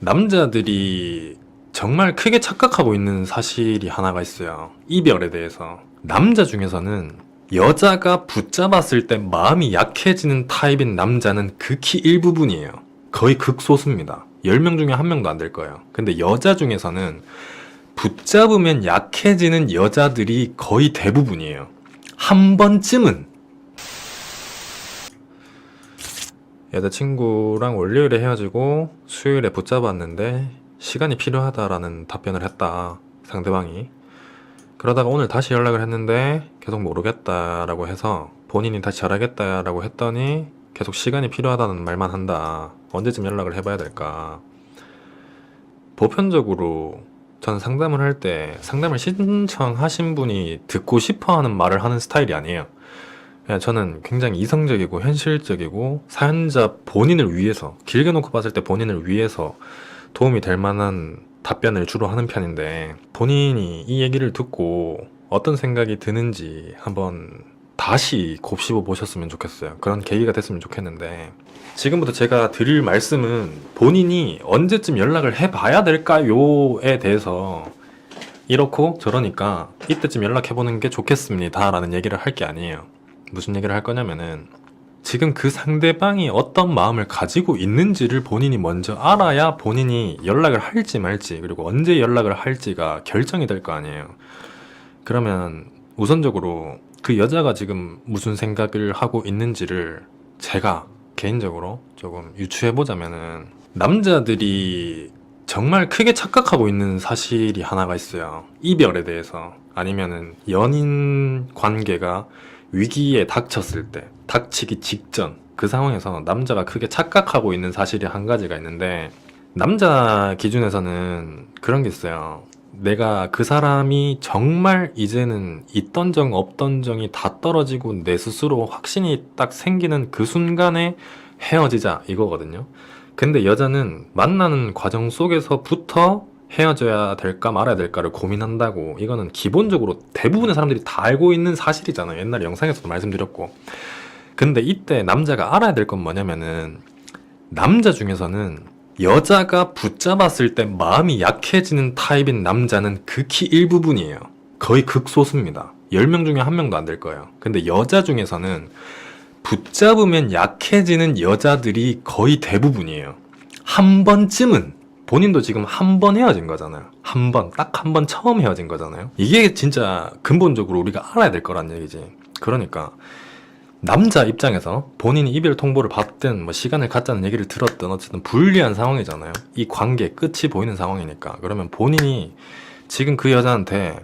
남자들이 정말 크게 착각하고 있는 사실이 하나가 있어요. 이별에 대해서. 남자 중에서는 여자가 붙잡았을 때 마음이 약해지는 타입인 남자는 극히 일부분이에요. 거의 극소수입니다. 10명 중에 한 명도 안 될 거예요. 근데 여자 중에서는 붙잡으면 약해지는 여자들이 거의 대부분이에요. 한 번쯤은 여자친구랑 월요일에 헤어지고 수요일에 붙잡았는데 시간이 필요하다라는 답변을 했다. 상대방이. 그러다가 오늘 다시 연락을 했는데 계속 모르겠다라고 해서 본인이 다시 잘하겠다라고 했더니 계속 시간이 필요하다는 말만 한다. 언제쯤 연락을 해봐야 될까? 보편적으로 저는 상담을 할 때 상담을 신청하신 분이 듣고 싶어 하는 말을 하는 스타일이 아니에요. 저는 굉장히 이성적이고 현실적이고 사연자 본인을 위해서 길게 놓고 봤을 때 본인을 위해서 도움이 될 만한 답변을 주로 하는 편인데 본인이 이 얘기를 듣고 어떤 생각이 드는지 한번 다시 곱씹어 보셨으면 좋겠어요. 그런 계기가 됐으면 좋겠는데 지금부터 제가 드릴 말씀은 본인이 언제쯤 연락을 해봐야 될까요에 대해서 이렇고 저러니까 이때쯤 연락해보는 게 좋겠습니다 라는 얘기를 할 게 아니에요. 무슨 얘기를 할 거냐면은 지금 그 상대방이 어떤 마음을 가지고 있는지를 본인이 먼저 알아야 본인이 연락을 할지 말지 그리고 언제 연락을 할지가 결정이 될 거 아니에요. 그러면 우선적으로 그 여자가 지금 무슨 생각을 하고 있는지를 제가 개인적으로 조금 유추해 보자면은 남자들이 정말 크게 착각하고 있는 사실이 하나가 있어요. 이별에 대해서 아니면은 연인 관계가 위기에 닥쳤을 때, 닥치기 직전 그 상황에서 남자가 크게 착각하고 있는 사실이 한 가지가 있는데 남자 기준에서는 그런 게 있어요. 내가 그 사람이 정말 이제는 있던 정 없던 정이 다 떨어지고 내 스스로 확신이 딱 생기는 그 순간에 헤어지자 이거거든요. 근데 여자는 만나는 과정 속에서부터 헤어져야 될까 말아야 될까를 고민한다고 이거는 기본적으로 대부분의 사람들이 다 알고 있는 사실이잖아요. 옛날에 영상에서도 말씀드렸고. 근데 이때 남자가 알아야 될 건 뭐냐면은 남자 중에서는 여자가 붙잡았을 때 마음이 약해지는 타입인 남자는 극히 일부분이에요. 거의 극소수입니다. 10명 중에 한 명도 안 될 거예요. 근데 여자 중에서는 붙잡으면 약해지는 여자들이 거의 대부분이에요. 한 번쯤은 본인도 지금 한 번 헤어진 거잖아요. 한 번, 딱 한 번 처음 헤어진 거잖아요. 이게 진짜 근본적으로 우리가 알아야 될 거란 얘기지. 그러니까 남자 입장에서 본인이 이별 통보를 받든 뭐 시간을 갖자는 얘기를 들었든 어쨌든 불리한 상황이잖아요. 이 관계 끝이 보이는 상황이니까. 그러면 본인이 지금 그 여자한테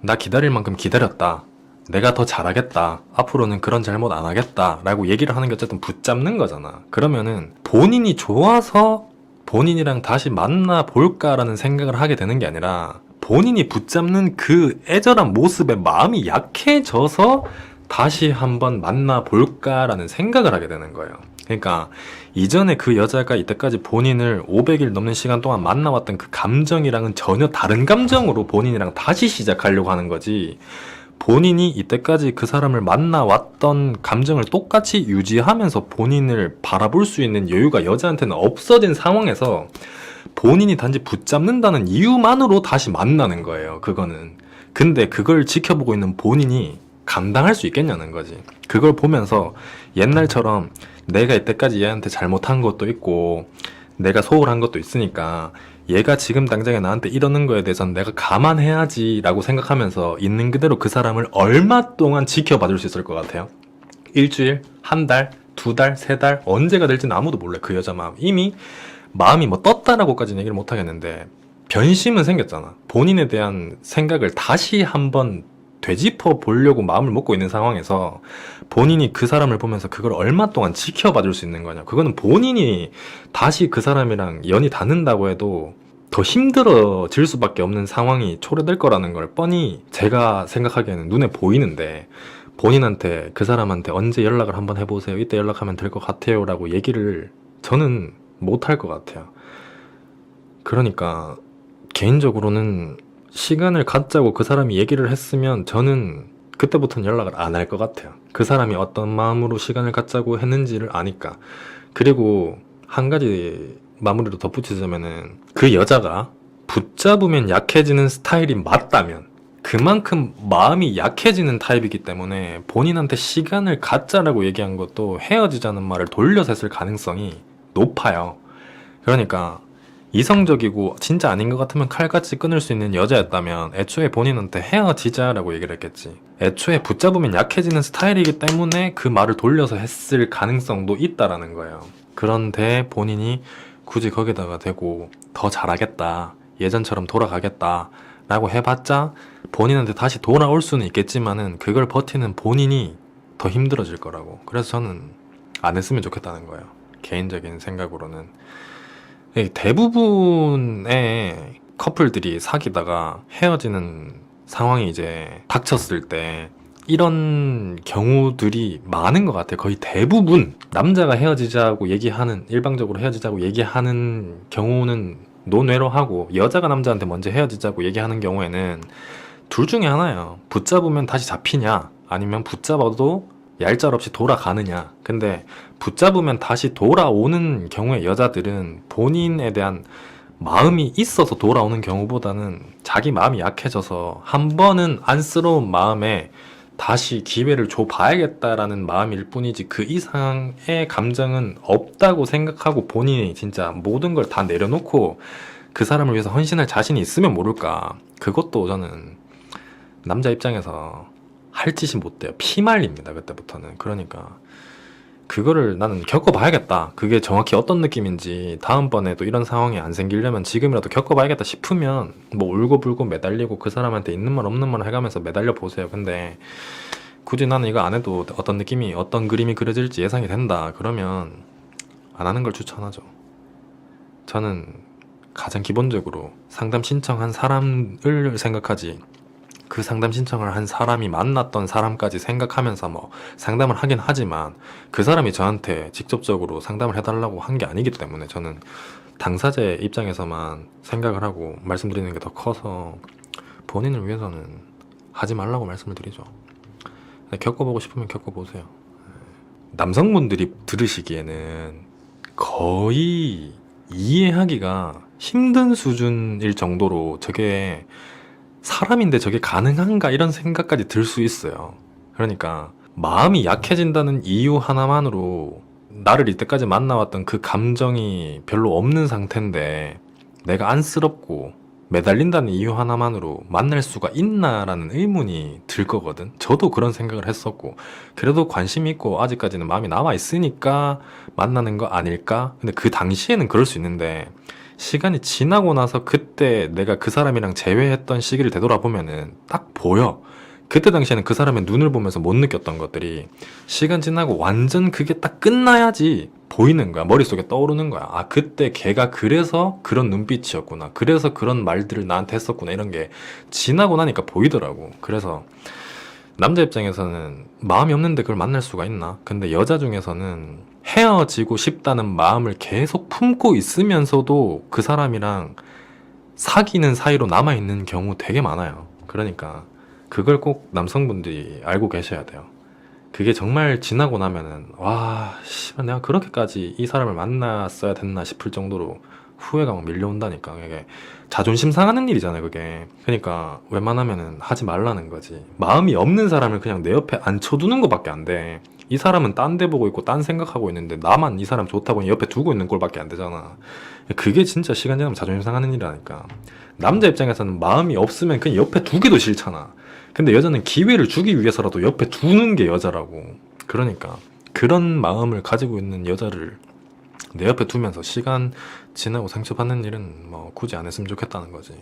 나 기다릴 만큼 기다렸다. 내가 더 잘하겠다. 앞으로는 그런 잘못 안 하겠다. 라고 얘기를 하는 게 어쨌든 붙잡는 거잖아. 그러면은 본인이 좋아서 본인이랑 다시 만나 볼까라는 생각을 하게 되는 게 아니라 본인이 붙잡는 그 애절한 모습에 마음이 약해져서 다시 한번 만나 볼까라는 생각을 하게 되는 거예요. 그러니까 이전에 그 여자가 이때까지 본인을 500일 넘는 시간 동안 만나왔던 그 감정이랑은 전혀 다른 감정으로 본인이랑 다시 시작하려고 하는 거지. 본인이 이때까지 그 사람을 만나왔던 감정을 똑같이 유지하면서 본인을 바라볼 수 있는 여유가 여자한테는 없어진 상황에서 본인이 단지 붙잡는다는 이유만으로 다시 만나는 거예요. 그거는. 근데 그걸 지켜보고 있는 본인이 감당할 수 있겠냐는 거지. 그걸 보면서 옛날처럼 내가 이때까지 얘한테 잘못한 것도 있고 내가 소홀한 것도 있으니까 얘가 지금 당장에 나한테 이러는 거에 대해서는 내가 감안해야지라고 생각하면서 있는 그대로 그 사람을 얼마 동안 지켜봐 줄 수 있을 것 같아요. 일주일, 한 달, 두 달, 세 달, 언제가 될지는 아무도 몰라요. 그 여자 마음. 이미 마음이 뭐 떴다라고까지는 얘기를 못 하겠는데 변심은 생겼잖아. 본인에 대한 생각을 다시 한번 되짚어 보려고 마음을 먹고 있는 상황에서 본인이 그 사람을 보면서 그걸 얼마 동안 지켜봐 줄 수 있는 거냐. 그거는 본인이 다시 그 사람이랑 연이 닿는다고 해도 더 힘들어질 수밖에 없는 상황이 초래될 거라는 걸 뻔히 제가 생각하기에는 눈에 보이는데 본인한테 그 사람한테 언제 연락을 한번 해보세요. 이때 연락하면 될 것 같아요. 라고 얘기를 저는 못할 것 같아요. 그러니까 개인적으로는 시간을 갖자고 그 사람이 얘기를 했으면 저는 그때부터는 연락을 안 할 것 같아요. 그 사람이 어떤 마음으로 시간을 갖자고 했는지를 아니까. 그리고 한 가지 마무리로 덧붙이자면은 그 여자가 붙잡으면 약해지는 스타일이 맞다면 그만큼 마음이 약해지는 타입이기 때문에 본인한테 시간을 갖자라고 얘기한 것도 헤어지자는 말을 돌려서 했을 가능성이 높아요. 그러니까 이성적이고 진짜 아닌 것 같으면 칼같이 끊을 수 있는 여자였다면 애초에 본인한테 헤어지자라고 얘기를 했겠지. 애초에 붙잡으면 약해지는 스타일이기 때문에 그 말을 돌려서 했을 가능성도 있다라는 거예요. 그런데 본인이 굳이 거기다가 대고 더 잘하겠다. 예전처럼 돌아가겠다. 라고 해봤자 본인한테 다시 돌아올 수는 있겠지만은 그걸 버티는 본인이 더 힘들어질 거라고. 그래서 저는 안 했으면 좋겠다는 거예요. 개인적인 생각으로는. 이 대부분의 커플들이 사귀다가 헤어지는 상황이 이제 닥쳤을 때 이런 경우들이 많은 것 같아요. 거의 대부분 남자가 헤어지자고 얘기하는 일방적으로 헤어지자고 얘기하는 경우는 논외로 하고 여자가 남자한테 먼저 헤어지자고 얘기하는 경우에는 둘 중에 하나예요. 붙잡으면 다시 잡히냐 아니면 붙잡아도 얄짤없이 돌아가느냐. 근데 붙잡으면 다시 돌아오는 경우에 여자들은 본인에 대한 마음이 있어서 돌아오는 경우보다는 자기 마음이 약해져서 한 번은 안쓰러운 마음에 다시 기회를 줘봐야겠다라는 마음일 뿐이지 그 이상의 감정은 없다고 생각하고 본인이 진짜 모든 걸 다 내려놓고 그 사람을 위해서 헌신할 자신이 있으면 모를까. 그것도 저는 남자 입장에서 할 짓이 못 돼요. 피말립니다. 그때부터는. 그러니까 그거를 나는 겪어봐야겠다. 그게 정확히 어떤 느낌인지 다음번에 또 이런 상황이 안 생기려면 지금이라도 겪어봐야겠다 싶으면 뭐 울고불고 매달리고 그 사람한테 있는 말 없는 말 해가면서 매달려 보세요. 근데 굳이 나는 이거 안 해도 어떤 느낌이 어떤 그림이 그려질지 예상이 된다. 그러면 안 하는 걸 추천하죠. 저는 가장 기본적으로 상담 신청한 사람을 생각하지 그 상담 신청을 한 사람이 만났던 사람까지 생각하면서 뭐 상담을 하긴 하지만 그 사람이 저한테 직접적으로 상담을 해달라고 한 게 아니기 때문에 저는 당사자 입장에서만 생각을 하고 말씀드리는 게 더 커서 본인을 위해서는 하지 말라고 말씀을 드리죠. 겪어보고 싶으면 겪어보세요. 남성분들이 들으시기에는 거의 이해하기가 힘든 수준일 정도로 저게 사람인데 저게 가능한가 이런 생각까지 들 수 있어요. 그러니까 마음이 약해진다는 이유 하나만으로 나를 이때까지 만나왔던 그 감정이 별로 없는 상태인데 내가 안쓰럽고 매달린다는 이유 하나만으로 만날 수가 있나라는 의문이 들 거거든. 저도 그런 생각을 했었고 그래도 관심 있고 아직까지는 마음이 남아 있으니까 만나는 거 아닐까? 근데 그 당시에는 그럴 수 있는데 시간이 지나고 나서 그때 내가 그 사람이랑 재회했던 시기를 되돌아보면은 딱 보여. 그때 당시에는 그 사람의 눈을 보면서 못 느꼈던 것들이 시간 지나고 완전 그게 딱 끝나야지 보이는 거야. 머릿속에 떠오르는 거야. 아, 그때 걔가 그래서 그런 눈빛이었구나. 그래서 그런 말들을 나한테 했었구나. 이런 게 지나고 나니까 보이더라고. 그래서 남자 입장에서는 마음이 없는데 그걸 만날 수가 있나? 근데 여자 중에서는 헤어지고 싶다는 마음을 계속 품고 있으면서도 그 사람이랑 사귀는 사이로 남아있는 경우 되게 많아요. 그러니까 그걸 꼭 남성분들이 알고 계셔야 돼요. 그게 정말 지나고 나면은 와, 씨발 내가 그렇게까지 이 사람을 만났어야 됐나 싶을 정도로 후회가 막 밀려온다니까. 이게 자존심 상하는 일이잖아요, 그게. 그러니까 웬만하면은 하지 말라는 거지. 마음이 없는 사람을 그냥 내 옆에 앉혀두는 것밖에 안 돼. 이 사람은 딴 데 보고 있고 딴 생각하고 있는데 나만 이 사람 좋다고 옆에 두고 있는 꼴밖에 안 되잖아. 그게 진짜 시간 지나면 자존심 상하는 일이라니까. 남자 입장에서는 마음이 없으면 그냥 옆에 두기도 싫잖아. 근데 여자는 기회를 주기 위해서라도 옆에 두는 게 여자라고. 그러니까 그런 마음을 가지고 있는 여자를 내 옆에 두면서 시간 지나고 상처받는 일은 뭐 굳이 안 했으면 좋겠다는 거지.